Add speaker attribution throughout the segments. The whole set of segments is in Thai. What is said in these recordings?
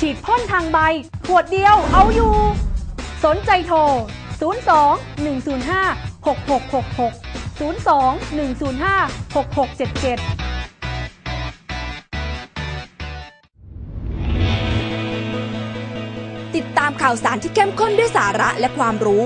Speaker 1: ฉีดพ่นทางใบ ขวดเดียวเอาอยู่ สนใจโทร 02 105 6666 02 105 6677
Speaker 2: ติดตามข่าวสารที่เข้มข้นด้วยสาระและความรู้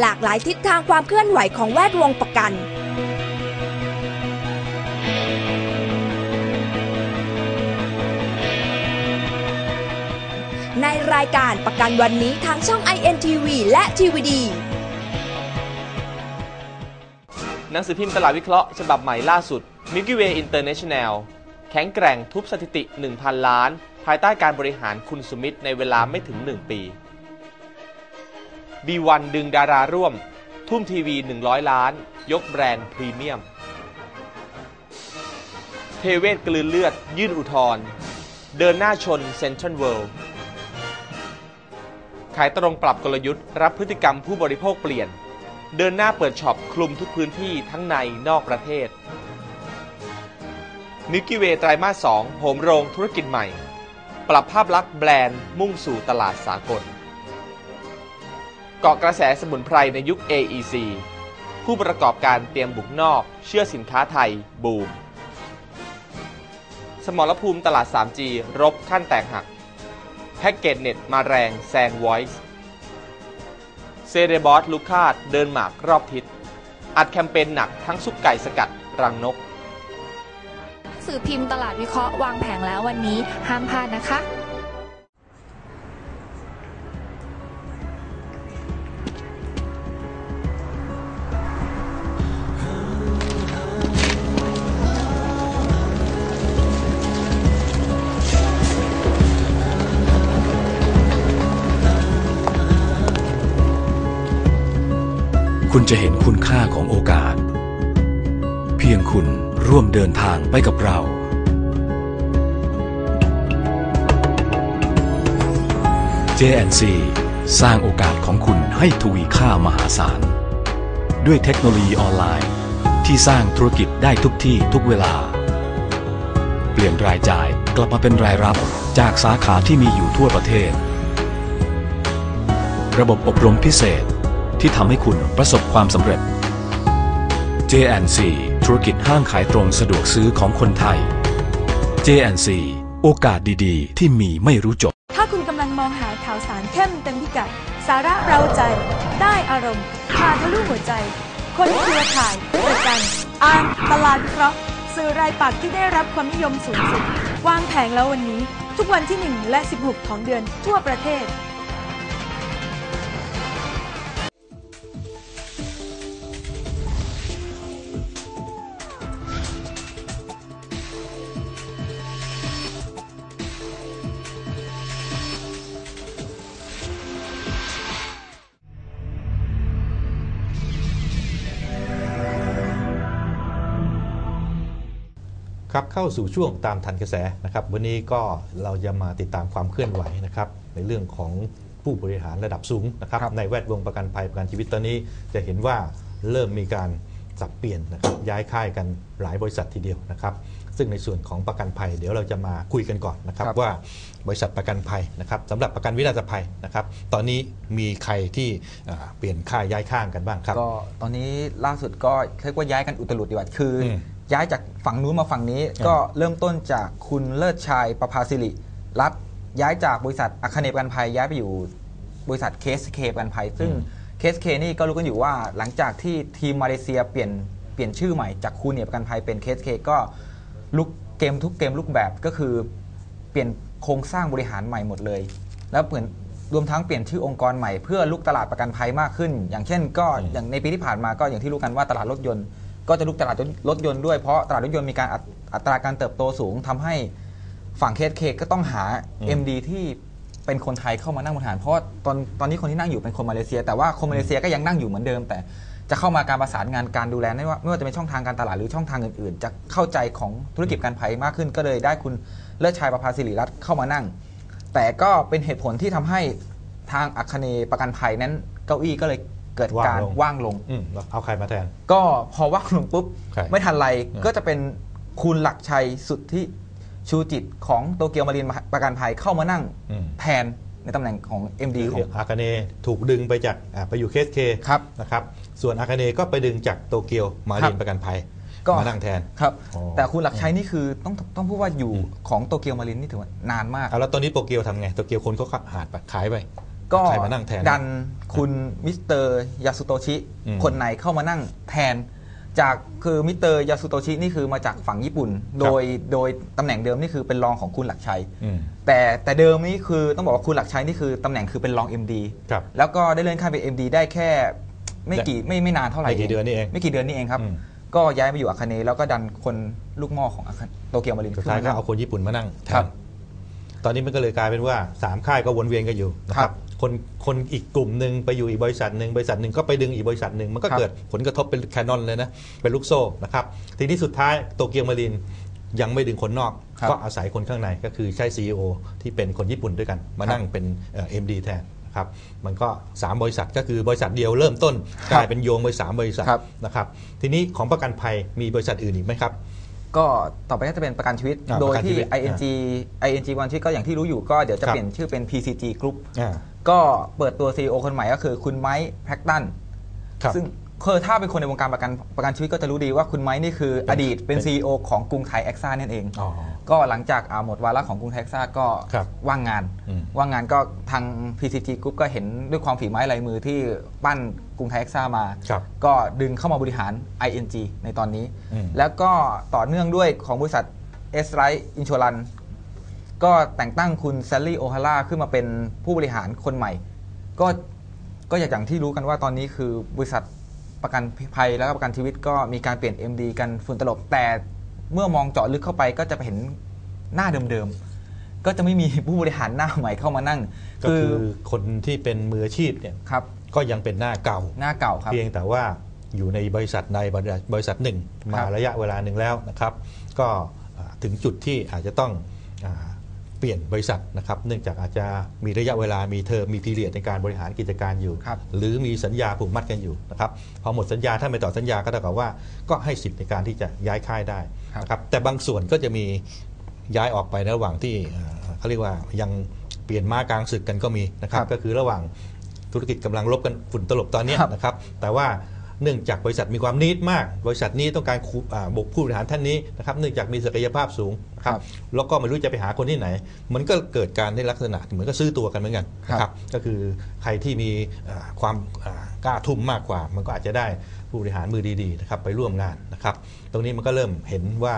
Speaker 2: หลากหลายทิศทางความเคลื่อนไหวของแวดวงประกัน ในรายการประกันวันนี้ทางช่อง INTV และ TVD
Speaker 3: หนังสือพิมพ์ตลาดวิเคราะห์ฉบับใหม่ล่าสุด Milky Way International แข็งแกร่งทุบสถิติ 1,000 ล้าน ภายใต้การบริหารคุณสุมิตรในเวลาไม่ถึง 1 ปี B1 ดึงดาราร่วม ทุ่มทีวี 100 ล้าน ยกแบรนด์พรีเมียมเทเวศกลืนเลือด ยื่นอุทธรณ์เดินหน้าชนเซ็นทรัลเวิลด์ายตรงปรับกลยุทธ์รับพฤติกรรมผู้บริโภคเปลี่ยน เดินหน้าเปิดช็อปคลุมทุกพื้นที่ทั้งในนอกประเทศมิลกี้เวไตรมาส 2 โหมโรงธุรกิจใหม่ ปรับภาพลักษณ์แบรนด์มุ่งสู่ตลาดสากล เกาะกระแสสมุนไพรในยุค AEC ผู้ประกอบการเตรียมบุกนอก เชื่อสินค้าไทย บูม สมรภูมิตลาด 3G รบขั้นแตกหัก แพ็กเกจเน็ตมาแรงแซงไวซ์เซเรบอสลูคาดเดินหมากรอบทิศ อัดแคมเปญหนักทั้งซุปไก่สกัดรังนก
Speaker 4: สื่อพิมพ์ตลาดวิเคราะห์วางแผงแล้ววันนี้ห้ามพลาดนะคะ
Speaker 5: คุณจะเห็นคุณค่าของโอกาส เพียงคุณร่วมเดินทางไปกับเรา JNC สร้างโอกาสของคุณให้ทวีค่ามหาศาล ด้วยเทคโนโลยีออนไลน์ ที่สร้างธุรกิจได้ทุกที่ทุกเวลา เปลี่ยนรายจ่ายกลับมาเป็นรายรับจากสาขาที่มีอยู่ทั่วประเทศ ระบบอบรมพิเศษ ที่ทำให้คุณประสบความสำเร็จ JNC ธุรกิจห้างขายตรงสะดวกซื้อของคนไทย JNC โอกาสดีๆ ที่มีไม่รู้จบ
Speaker 6: ถ้าคุณกำลังมองหาข่าวสารเข้มเต็มพิกัด สาระเราใจ ได้อารมณ์พาทะลุหัวใจ คนเครือข่ายประกันอ่านตลาดวิเคราะห์สื่อรายปักที่ได้รับความนิยมสูงสุด วางแผงแล้ววันนี้ ทุกวันที่ 1 และ 16 ของเดือนทั่วประเทศ
Speaker 7: ครับเข้าสู่ช่วงตามทันกระแสนะครับ วันนี้ก็เราจะมาติดตามความเคลื่อนไหวนะครับในเรื่องของผู้บริหารระดับสูงนะครับในแวดวงประกันภัยประกันชีวิตตอนนี้ จะเห็นว่าเริ่มมีการสับเปลี่ยนนะครับย้ายค่ายกันหลายบริษัททีเดียวนะครับ ซึ่งในส่วนของประกันภัย เดี๋ยวเราจะมาคุยกันก่อนนะครับ
Speaker 8: ครับ
Speaker 7: ว่าบริษัทประกันภัยนะครับสำหรับประกันวินาศภัยนะครับ ตอนนี้มีใครที่อ่าเปลี่ยนค่ายย้ายข้างกันบ้างครับ
Speaker 8: ก็ตอนนี้ล่าสุดก็เรียกว่าย้ายกันอุตลุดดีกว่าคืออ
Speaker 7: ม
Speaker 8: ย้ายจากฝั่งนู้นมาฝั่งนี้ ก็เริ่มต้นจากคุณเลิศชัยประภาสิริรัฐย้ายจากบริษัทอัคเนย์ประกันภัยย้ายไปอยู่บริษัทเคสเคประกันภัย ซึ่งเคสเคนี่ก็รู้กันอยู่ว่าหลังจากที่ทีมมาเลเซียเปลี่ยนเปลี่ยนชื่อใหม่จากคูเนียประกันภัยเป็นเคสเคก็ลุกเกมทุกเกมลุกแบบก็คือเปลี่ยนโครงสร้างบริหารใหม่หมดเลย แล้วเหมือนรวมทั้งเปลี่ยนชื่อองค์กรใหม่เพื่อลุกตลาดประกันภัยมากขึ้น อย่างเช่นก็อย่างในปีที่ผ่านมาก็อย่างที่รู้กันว่าตลาดรถยนต์ ก็จะลุกตลาดรถยนต์ด้วยเพราะตลาดรถยนต์มีการอัตอัตราการเติบโตสูงทำให้ฝั่งเคสเคก็ต้องหา MD ที่เป็นคนไทยเข้ามานั่งบริหาร เพราะว่าตอนตอนนี้คนที่นั่งอยู่เป็นคนมาเลเซีย แต่ว่าคนมาเลเซียก็ยังนั่งอยู่เหมือนเดิม แต่จะเข้ามาการประสานงานการดูแลไม่ว่าไม่ว่าจะเป็นช่องทางการตลาดหรือช่องทางอื่นๆ จะเข้าใจของธุรกิจการภัยมากขึ้น ก็เลยได้คุณเลิศชัยประภาสิริรัตน์เข้ามานั่ง แต่ก็เป็นเหตุผลที่ทำให้ทางอัคเนย์ประกันภัยนั้นเก้าอี้ก็เลย เกิด
Speaker 7: ว่าง
Speaker 8: การ
Speaker 7: ลง
Speaker 8: ว่างลง
Speaker 7: อืมแล้วเอาใครมาแทน
Speaker 8: ก็พอว่างลงปุ๊บ
Speaker 7: ใคร
Speaker 8: ไม่ทันไร
Speaker 7: อืม
Speaker 8: ก็จะเป็นคุณหลักชัยสุดที่ชูจิตของโตเกียวมารินประกันภัยเข้ามานั่ง
Speaker 7: อืม
Speaker 8: แทนในตำแหน่งของ MD ของ
Speaker 7: อากาเนถูกดึงไปจากอ่าไปอยู่เคสเค
Speaker 8: ครับ
Speaker 7: นะครับส่วนอากาเนก็ไปดึงจากโตเกียวมา
Speaker 8: ครั
Speaker 7: ริน
Speaker 8: บ
Speaker 7: ประกันภัย
Speaker 8: ก็
Speaker 7: มานั่งแทน
Speaker 8: ครับ
Speaker 7: อ๋อ
Speaker 8: แต่คุณหลักชัยนี่คือต้องต้องพูดว่าอยู่ของโตเกียวมารินนี่ถือว่านานมาก
Speaker 7: เอาแล้วตอนนี้โตเกียวทำไงโตเกียวคนเขาหาดไปขายไป
Speaker 8: ก็
Speaker 7: ใครมานั่งแทน
Speaker 8: ดันคุณมิสเตอร์ยาสุโตชิ
Speaker 7: อืม
Speaker 8: คนไหนเข้ามานั่งแทน จากคือมิสเตอร์ยาสุโตชินี่คือมาจากฝั่งญี่ปุ่น โดยโดยตำแหน่งเดิมนี่คือเป็นรองของคุณหลักชัย
Speaker 7: อืม
Speaker 8: แต่แต่เดิมนี่คือต้องบอกว่าคุณหลักชัยนี่คือตำแหน่งคือเป็นรอง MD
Speaker 7: ครับ
Speaker 8: แล้วก็ได้เลื่อนขั้นเป็น MD ได้แค่ไม่กี่ไม่ไม่นานเท่าไหร่
Speaker 7: ไม่กี่เดือนนี่เอง
Speaker 8: ไม่กี่เดือนนี่เองครับ
Speaker 7: อืม
Speaker 8: ก็ย้ายมาอยู่อาคาเนแล้วก็ดันคนลูกหม่อของอาคาโตเกียวมาริน
Speaker 7: สุด
Speaker 8: ขึ้น
Speaker 7: ท้าย
Speaker 8: มา
Speaker 7: ก็
Speaker 8: นั่ง
Speaker 7: เอาคนญี่ปุ่นมานั่งแท
Speaker 8: ครั
Speaker 7: น
Speaker 8: บ
Speaker 7: ตอนนี้มันก็เลยกลายเป็นว่าสามค่ายก็วนเวียนกันอยู่นะค
Speaker 8: ครั
Speaker 7: รับ บ คนคนอีกกลุ่มหนึ่งไปอยู่อีกบริษัทหนึ่งบริษัทหนึ่งก็ไปดึงอีกบริษัทหนึ่งมันก็
Speaker 8: ครับ
Speaker 7: เกิดผลกระทบเป็นแคนนอนเลยนะเป็นลูกโซ่นะครับทีนี้สุดท้ายโตเกียวมารินยังไม่ดึงคนนอก
Speaker 8: ครับ
Speaker 7: ก็อาศัยคนข้างในก็คือใช้ CEO ที่เป็นคนญี่ปุ่นด้วยกัน มานั่งเป็นเอ็มดีแทนนะครับมันก็ 3 บริษัทก็คือบริษัทเดียวเริ่มต้น
Speaker 8: ครับ
Speaker 7: กลายเป็นโยงไปสามบริษัท
Speaker 8: ครับ
Speaker 7: นะครับทีนี้ของประกันภัยมีบริษัทอื่นอีกไหมครับ
Speaker 8: ก็ต่อไปก็จะเป็นประกันชีวิต
Speaker 7: อ่า
Speaker 8: โด
Speaker 7: ป
Speaker 8: ย
Speaker 7: ระกันชี
Speaker 8: ที่
Speaker 7: วิต
Speaker 8: ING ING วันชีวิตก็อย่างที่รู้อยู่ก็เดี๋ยวจะ
Speaker 7: ครับ
Speaker 8: เปลี่ยนชื่อเป็น PCG Group
Speaker 7: อ่า
Speaker 8: ก็เปิดตัว CEO คนใหม่ก็คือคุณไมค์แพ็กตัน
Speaker 7: ครับ
Speaker 8: ซึ่งคือถ้าเป็นคนในวงการประกันประกันชีวิตก็จะรู้ดีว่าคุณไมค์นี่คืออดีตเป็น CEO ของกรุงไทยแอคซ่านั่นเอง
Speaker 7: อ๋อ
Speaker 8: ก็หลังจากอ่าหมดวาระของกรุงไทยแอคซ่าก็
Speaker 7: ครับ
Speaker 8: ว่างงาน
Speaker 7: อืม
Speaker 8: ว่างงานก็ทาง PCG Group ก็เห็นด้วยความฝีไม้ลายมือที่ปั้นกรุงไทยแอคซ่ามา
Speaker 7: ครับ
Speaker 8: ก็ดึงเข้ามาบริหาร ING ในตอนนี้
Speaker 7: อืม
Speaker 8: แล้วก็ต่อเนื่องด้วยของบริษัท S r i g h t Insurance ก็แต่งตั้งคุณแซลลี่โอฮาร่าขึ้นมาเป็นผู้บริหารคนใหม่ ก็ก็อย่างที่รู้กันว่าตอนนี้คือบริษัทประกันภัยแล้วก็ประกันชีวิตก็มีการเปลี่ยน MD กันฝุ่นตลบ แต่เมื่อมองเจาะลึกเข้าไปก็จะไปเห็นหน้าเดิมๆ ก็จะไม่มีผู้บริหารหน้าใหม่เข้ามานั่ง
Speaker 7: ก็คือคนที่เป็นมืออาชีพเนี่ย
Speaker 8: ครับ
Speaker 7: ก็ยังเป็นหน้าเก่า
Speaker 8: หน้าเก่าครับ
Speaker 7: เพียงแต่ว่าอยู่ในบริษัทในบริษัทหนึ่ง
Speaker 8: ครั
Speaker 7: มา
Speaker 8: บ
Speaker 7: ระยะเวลาหนึ่งแล้วนะครับ ก็อ่าถึงจุดที่อาจจะต้องอา เปลี่ยนบริษัทนะครับเนื่องจากอาจจะมีระยะเวลามีเทอมมีพีเรียดในการบริหารกิจการอยู่
Speaker 8: ครับ
Speaker 7: หรือมีสัญญาผูกมัดกันอยู่นะครับพอหมดสัญญาถ้าไม่ต่อสัญญาก็เท่ากับว่าก็ให้สิทธิ์ในการที่จะย้ายค่ายได้นะครับแต่บางส่วนก็จะมีย้ายออกไปในระหว่างที่เอ่อเขาเรียกว่ายังเปลี่ยนม้ากลางศึกกันก็มีนะครับ
Speaker 8: ครับ
Speaker 7: ก็คือระหว่างธุรกิจกำลังลบกันฝุ่นตลบตอนเนี้ย
Speaker 8: ครับ
Speaker 7: นะครับแต่ว่า เนื่องจากบริษัทมีความนิดมาก บริษัทนี้ต้องการคูอ่าบุกผู้บริหารท่านนี้นะครับเนื่องจากมีศักยภาพสูงนะครับแล้วก็ไม่รู้จะไปหาคนที่ไหน มันก็เกิดการในลักษณะเหมือนก็ซื้อตัวกันเหมือนกันนะครับก็คือใครที่มีอ่าความอ่ากล้าทุ่มมากกว่า มันก็อาจจะได้ผู้บริหารมือดีๆนะครับไปร่วมงานนะครับ ตรงนี้มันก็เริ่มเห็นว่า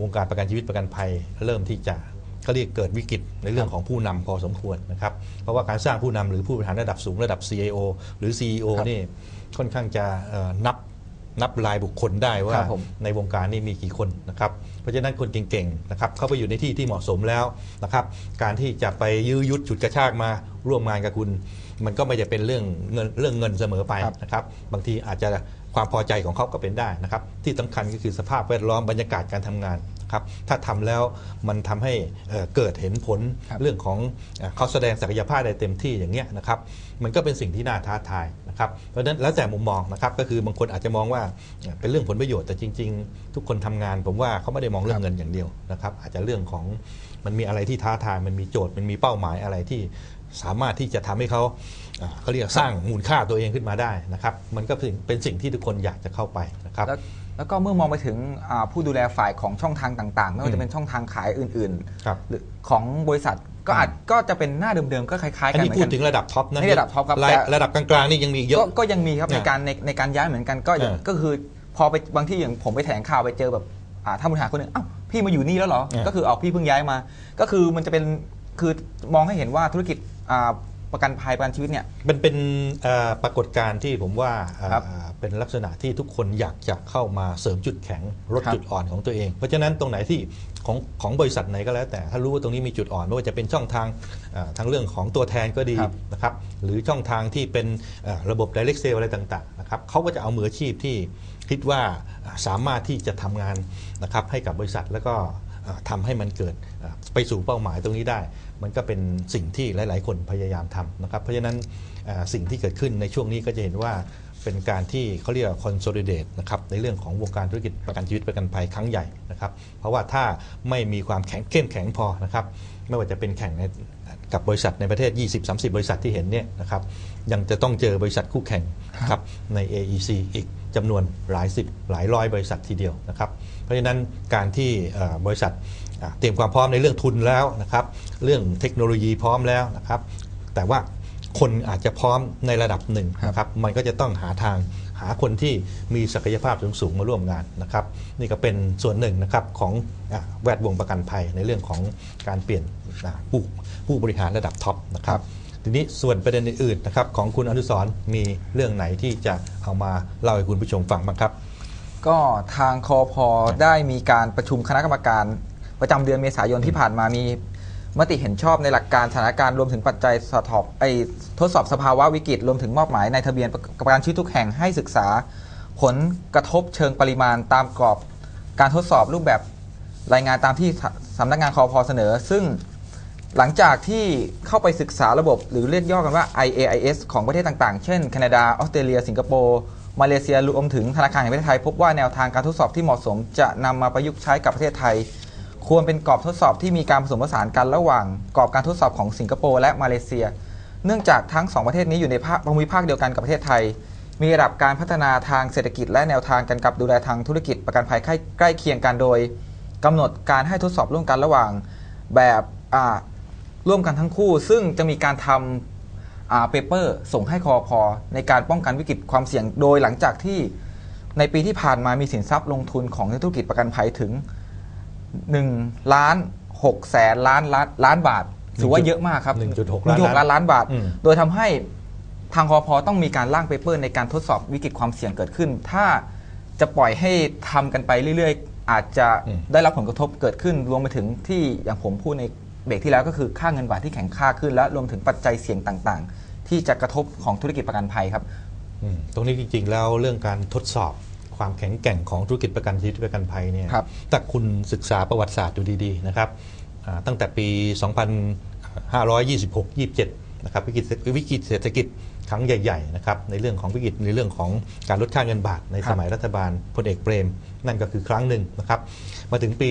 Speaker 7: วงการประกันชีวิตประกันภัยเริ่มที่จะเขาเรียกเกิดวิกฤตในเรื่องของผู้นำพอสมควรนะครับ เพราะว่าการสร้างผู้นำหรือผู้บริหารระดับสูงระดับ CIO หรือ CEO
Speaker 8: ครับ
Speaker 7: นี่ ค่อนข้างจะเอ่อนับนับรายบุคคลได้ว่า
Speaker 8: ครับผม
Speaker 7: ในวงการนี่มีกี่คนนะครับ เพราะฉะนั้นคนเก่งๆนะครับเข้าไปอยู่ในที่ที่เหมาะสมแล้วนะครับการที่จะไปยื้อยุดฉุดกระชากมาร่วมงานกับคุณ มันก็ไม่จะเป็นเรื่องเงินเรื่องเงินเสมอไป
Speaker 8: ครับ
Speaker 7: นะครับ บางทีอาจจะความพอใจของเขาก็เป็นได้นะครับ ที่สำคัญก็คือสภาพแวดล้อมบรรยากาศการทำงาน ครับถ้าทำแล้วมันทำให้เอ่อเกิดเห็นผล
Speaker 8: ครับ
Speaker 7: เรื่องของเอ่อเขาแสดงศักยภาพได้เต็มที่อย่างเงี้ยนะครับมันก็เป็นสิ่งที่น่าท้าทายนะครับเพราะฉะนั้นแล้วแต่มุมมองนะครับก็คือบางคนอาจจะมองว่าเอ่อเป็นเรื่องผลประโยชน์แต่จริง ๆ ทุกคนทำงาน ผมว่าเขาไม่ได้มองเรื่องเงินอย่างเดียวนะครับอาจจะเรื่องของมันมีอะไรที่ท้าทายมันมีโจทย์มันมีเป้าหมายอะไรที่สามารถที่จะทำให้เขาอ่าเขาเรียกสร้างมูลค่าตัวเองขึ้นมาได้นะครับ มันก็เป็นเป็นสิ่งที่ทุกคนอยากจะเข้าไปนะครับ
Speaker 8: แล้วแล้วก็เมื่อมองไปถึงอ่าผู้ดูแลฝ่ายของช่องทางต่าง ๆ ไม่ว่า
Speaker 7: อื
Speaker 8: จะ
Speaker 7: ม
Speaker 8: เป็นช่องทางขายอื่น
Speaker 7: ครับ
Speaker 8: ๆหรือของบริษัทก็อาจก็จะเป็นหน้าเดิมๆก็คล้ายๆ
Speaker 7: อัน
Speaker 8: กัน
Speaker 7: นี้
Speaker 8: เหมือน
Speaker 7: พู
Speaker 8: กั
Speaker 7: ด
Speaker 8: น
Speaker 7: ถึงระดับท็อปนะ
Speaker 8: นี่ระดับท็อปครับ
Speaker 7: ระ
Speaker 8: แต่
Speaker 7: ระดับกลางๆนี่ยังมีอีกเยอะ
Speaker 8: ก็ก็ยังมีครับใน
Speaker 7: อ่า
Speaker 8: การในในการย้ายเหมือนกันก็อย่าง
Speaker 7: อ่า
Speaker 8: ก็คือพอไปบางที่อย่างผมไปแถลงข่าวไปเจอแบบอ่าท่านบริหารคนหนึ่งอ้าวพี่มาอยู่นี่แล้วเหรอ
Speaker 7: อ่า
Speaker 8: ก็คือเอาพี่เพิ่งย้ายมา ก็คือมันจะเป็นคือมองให้เห็นว่าธุรกิจอ่า ประกันภัยประกันชีวิตเนี่ย
Speaker 7: มันเป็นเอ่อปรากฏการณ์ที่ผมว่าเอ่อ
Speaker 8: ครับ
Speaker 7: เป็นลักษณะที่ทุกคนอยากจะเข้ามาเสริมจุดแข็งลด
Speaker 8: ครับ
Speaker 7: จุดอ่อนของตัวเอง เพราะฉะนั้นตรงไหนที่ของของบริษัทไหนก็แล้ว แต่ถ้ารู้ว่าตรงนี้มีจุดอ่อนไม่ว่าจะเป็นช่องทางเอ่อทางเรื่องของตัวแทนก็ดี
Speaker 8: ครับ
Speaker 7: นะครับหรือช่องทางที่เป็นเอ่อระบบ direct sale อะไรต่างๆนะครับเขาก็จะเอามืออาชีพที่คิดว่าอ่าสามารถที่จะทำงานนะครับให้กับบริษัทแล้วก็เอ่อ ทำให้มันเกิดไปสู่เป้าหมายตรงนี้ได้ มันก็เป็นสิ่งที่หลาย ๆ คนพยายามทำนะครับ เพราะฉะนั้นสิ่งที่เกิดขึ้นในช่วงนี้ก็จะเห็นว่าเป็นการที่เขาเรียกว่า consolidate นะครับในเรื่องของวงการธุรกิจประกันชีวิตประกันภัยครั้งใหญ่นะครับ เพราะว่าถ้าไม่มีความแข็งเข้มแข็งพอนะครับไม่ว่าจะเป็นแข่งในกับบริษัทในประเทศ 20-30 บริษัทที่เห็นเนี่ยนะครับยังจะต้องเจอบริษัทคู่แข่งนะครับใน AEC อีกจำนวนหลายสิบหลายร้อยบริษัททีเดียวนะครับ เพราะฉะนั้นการที่เอ่อบริษัทอ่าเตรียมความพร้อมในเรื่องทุนแล้วนะครับเรื่องเทคโนโลยีพร้อมแล้วนะครับ แต่ว่าคนอาจจะพร้อมในระดับหนึ่งนะครับมันก็จะต้องหาทางหาคนที่มีศักยภาพสูงๆมาร่วมงานนะครับนี่ก็เป็นส่วนหนึ่งนะครับของอาแวดวงประกันภัยในเรื่องของการเปลี่ยนอ่าผู้ผู้บริหารระดับท็อปนะครับทีนี้ส่วนประเด็นอื่นๆนะครับของคุณอนุสรณ์มีเรื่องไหนที่จะเอามาเล่าให้คุณผู้ชมฟังบ้างครับ
Speaker 8: ก็ทางคอพอได้มีการประชุมคณะกรรมการ ประจำเดือนเมษายนที่ผ่านมามีมติเห็นชอบในหลักการสถานการณ์รวมถึงปัจจัยสอบไอทดสอบสภาวะวิกฤตรวมถึงมอบหมายในทะเบียนประกันชีวิตทุกแห่งให้ศึกษา ผลกระทบเชิงปริมาณตามกรอบการทดสอบรูปแบบรายงานตามที่สำนักงานคอพอเสนอ ซึ่งหลังจากที่เข้าไปศึกษาระบบ หรือเรียกย่อกันว่า IAIS ของประเทศต่างๆ เช่น แคนาดา ออสเตรเลีย สิงคโปร์ มาเลเซียรวมถึงธนาคารแห่งประเทศไทย พบว่าแนวทางการทดสอบที่เหมาะสม จะนำมาประยุกต์ใช้กับประเทศไทย ควรเป็นกรอบทดสอบที่มีการผสมผสานกันระหว่างกรอบการทดสอบของสิงคโปร์และมาเลเซีย เนื่องจากทั้งสองประเทศนี้อยู่ในภาคภูมิภาคเดียวกันกับประเทศไทย มีระดับการพัฒนาทางเศรษฐกิจและแนวทางการกับดูแลทางธุรกิจประกันภัยใกล้ใกล้เคียงกันโดยกำหนดการให้ทดสอบร่วมกันระหว่างแบบร่วมกันทั้งคู่ ซึ่งจะมีการทำ เปเปอร์ส่งให้คอพอในการป้องกันวิกฤตความเสี่ยงโดยหลังจากที่ในปีที่ผ่านมามีสินทรัพย์ลงทุนของธุรกิจประกันภัยถึง1ล้าน6แสนล้านล้านล้านบาทถือว่าเยอะมากครับ
Speaker 7: 1.6ล้าน
Speaker 8: 1.6ล้านล้านบาท
Speaker 7: อืม
Speaker 8: โดยทำให้ทางคอพอต้องมีการร่างเปเปอร์ ในการทดสอบวิกฤตความเสี่ยงเกิดขึ้น ถ้าจะปล่อยให้ทำกันไปเรื่อยๆ อาจจะ
Speaker 7: อืม
Speaker 8: ได้รับผลกระทบเกิดขึ้นรวมไปถึงที่อย่างผมพูดใน เบรกที่แล้วก็คือค่าเงินบาทที่แข็งค่าขึ้น และรวมถึงปัจจัยเสี่ยงต่างๆ ที่จะกระทบของธุรกิจประกันภัยครับ
Speaker 7: อืมตรงนี้จริงๆแล้วเรื่องการทดสอบความแข็งแกร่งของธุรกิจประกันชีวิตประกันภัยเนี่ย
Speaker 8: ครับ
Speaker 7: ถ้าคุณศึกษาประวัติศาสตร์ดูดีๆนะครับอ่าตั้งแต่ปี 2526-27 นะครับวิกฤตวิกฤตเศรษฐกิจครั้งใหญ่ๆนะครับในเรื่องของวิกฤตในเรื่องของการลดค่าเงินบาทในสมัยรัฐบาลพลเอกเปรม นั่นก็คือครั้งหนึ่งนะครับมาถึงปี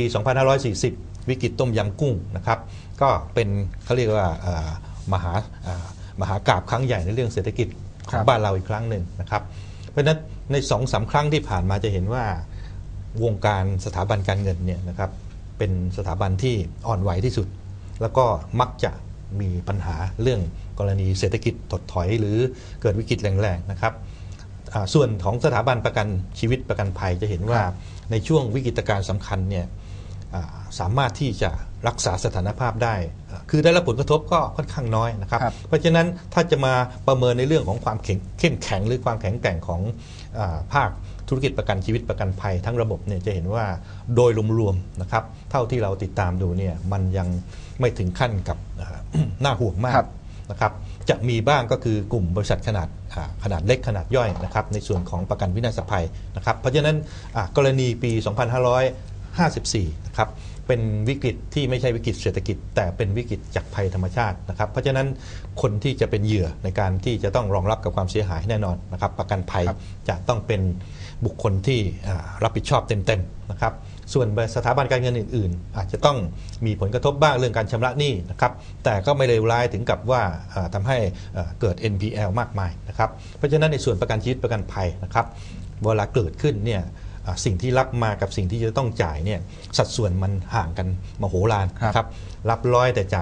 Speaker 7: 2540 วิกฤตต้มยำกุ้งนะครับก็เป็นเขาเรียกว่ามหามหากราบครั้งใหญ่ในเรื่องเศรษฐกิจของบ้านเราอีกครั้งหนึ่งนะครับเพราะฉะนั้นในสองสามครั้งที่ผ่านมาจะเห็นว่าวงการสถาบันการเงินเนี่ยนะครับเป็นสถาบันที่อ่อนไหวที่สุด แล้วก็มักจะ มีปัญหาเรื่องกรณีเศรษฐกิจถดถอย หรือเกิดวิกฤตแรงๆนะครับอ่าส่วนของสถาบันประกันชีวิตประกันภัยจะเห็นว่าในช่วงวิกฤตการณ์สำคัญเนี่ยอ่า สามารถที่จะรักษาสถานภาพได้อ่าคือได้รับผลกระทบก็ค่อนข้างน้อยนะครับ
Speaker 8: ครับ
Speaker 7: เพราะฉะนั้นถ้าจะมาประเมินในเรื่องของความแข็งเข้มแข็งหรือความแข็งแกร่งของอาภาคธุรกิจประกันชีวิตประกันภัยทั้งระบบเนี่ยจะเห็นว่าโดยรวมๆนะครับเท่าที่เราติดตามดูเนี่ยมันยังไม่ถึงขั้นกับอ่าน่าห่วงมาก
Speaker 8: ครับ
Speaker 7: นะครับจะมีบ้างก็คือกลุ่มบริษัทขนาดอ่าขนาดเล็กขนาดย่อยนะครับในส่วนของประกันวินาศภัยนะครับเพราะฉะนั้นอ่ากรณีปี 2554นะครับเป็นวิกฤตที่ไม่ใช่วิกฤตเศรษฐกิจ แต่เป็นวิกฤตจากภัยธรรมชาตินะครับ เพราะฉะนั้นคนที่จะเป็นเหยื่อในการที่จะต้องรองรับกับความเสียหายแน่นอนนะครับ ประกันภัย
Speaker 8: ครับ
Speaker 7: จะต้องเป็นบุคคลที่อ่ารับผิดชอบเต็มๆนะครับส่วนสถาบันการเงินอื่น ๆ อาจจะต้องมีผลกระทบบ้างเรื่องการชำระหนี้นะครับแต่ก็ไม่เลวร้ายถึงกับว่าอ่าทำให้อ่าเกิด NPL มากมายนะครับเพราะฉะนั้นในส่วนประกันชีวิตประกันภัยนะครับเวลาเกิดขึ้นเนี่ยอ่า สิ่งที่รับมากับสิ่งที่จะต้องจ่ายเนี่ยสัดส่วนมันห่างกันมโหฬารนะครับรับร้อยแต่จ่าย